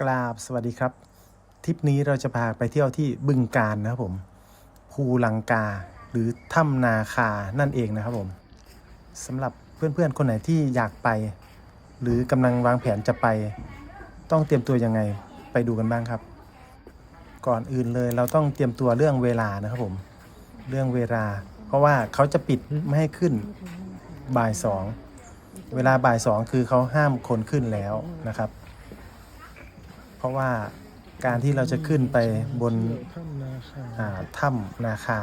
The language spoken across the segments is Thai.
กราบสวัสดีครับ ทริปนี้เราจะพาไปเที่ยวที่บึงการนะครับผมภูลังกาหรือถ้ำนาคานั่นเองนะครับผมสำหรับเพื่อนๆคนไหนที่อยากไป หรือกำลังวางแผนจะไป ต้องเตรียมตัวยังไงไปดูกันบ้างครับ ก่อนอื่นเลยเราต้องเตรียมตัวเรื่องเวลานะครับผมเรื่องเวลา เพราะว่าเขาจะปิดไม่ให้ขึ้นบ่ายสองเวลาบ่ายสองคือเขาห้ามคนขึ้นแล้วนะครับ เพราะว่าการที่เราจะขึ้นไปบนถ้ำนาคาอ่าถ้ำนาคา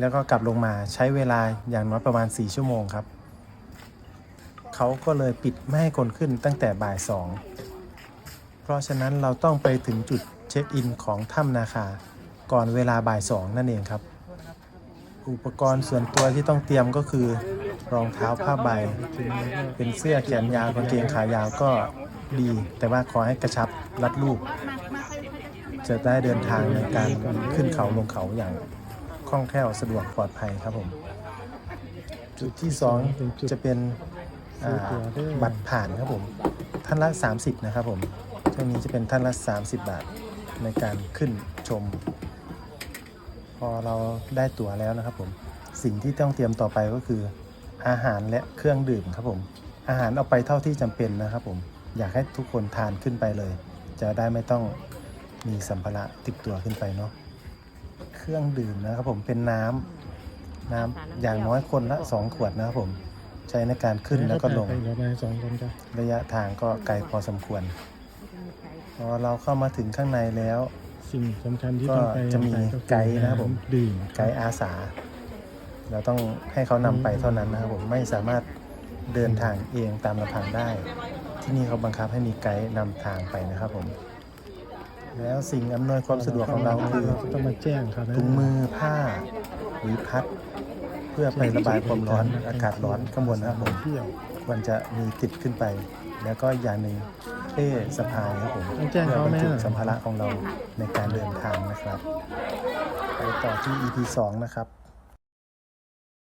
แล้วก็กลับลงมาใช้เวลาอย่างน้อยประมาณ 4 ชั่วโมงครับ เขาก็เลยปิดไม่ให้คนขึ้นตั้งแต่บ่ายสองเพราะฉะนั้นเราต้องไปถึงจุดเช็คอินของถ้ำนาคา ก่อนเวลาบ่ายสองนั่นเองครับ อุปกรณ์ส่วนตัวที่ต้องเตรียมก็คือ รองเท้าผ้าใบ เป็นเสื้อแขนยาวกางเกงขายาวก็ ดี แต่ว่าขอให้กระชับรัดรูป จะได้เดินทางในการขึ้นเขาลงเขาอย่างคล่องแคล่วสะดวกปลอดภัยครับผม จุดที่สองจะเป็นบัตรผ่านครับผมท่านละ 30 นะครับผมช่วงนี้จะเป็นท่านละ 30 บาทในการขึ้นชม พอเราได้ตั๋วแล้วนะครับผมสิ่งที่ต้องเตรียมต่อไปก็คืออาหารและเครื่องดื่มครับผม อาหารเอาไปเท่าที่จำเป็นนะครับผม อยากให้ทุกคนทานขึ้นไปเลย จะได้ไม่ต้องมีสัมภาระติดตัวขึ้นไปเนาะเครื่องดื่มนะครับผมเป็นน้ำน้ำอย่างน้อยคนละสองขวดนะครับผมใช้ในการขึ้นแล้วก็ลงไปเดี๋ยวมาสองคนจ้ะระยะทางก็ไกลพอสมควร พอเราเข้ามาถึงข้างในแล้ว สิ่งสำคัญที่ก็ต้องไปจะมีเอาปไกด์นะครับผม ดื่มไกด์อาสา เราต้องให้เขานำไปเท่านั้นนะครับผมไม่สามารถเดินทางเองตามลำพังได้ ที่นี่เขาบังคับให้มีไกด์นำทางไปนะครับผม แล้วสิ่งอำนวยความสะดวกของเราคือต้องมาแจ้งเขานะถุงมือผ้าหรือพัด เพื่อไประบายความร้อนอากาศร้อนข้างบนนะครับผมเที่ยวควรจะมีติดขึ้นไป แล้วก็อย่างหนึ่งเป้สะพายครับผมต้องแจ้งเพื่อเขาบรไหมรจุอะสัมภาระของเราในการเดินทางนะครับ ไปต่อที่ EP 2 นะครับ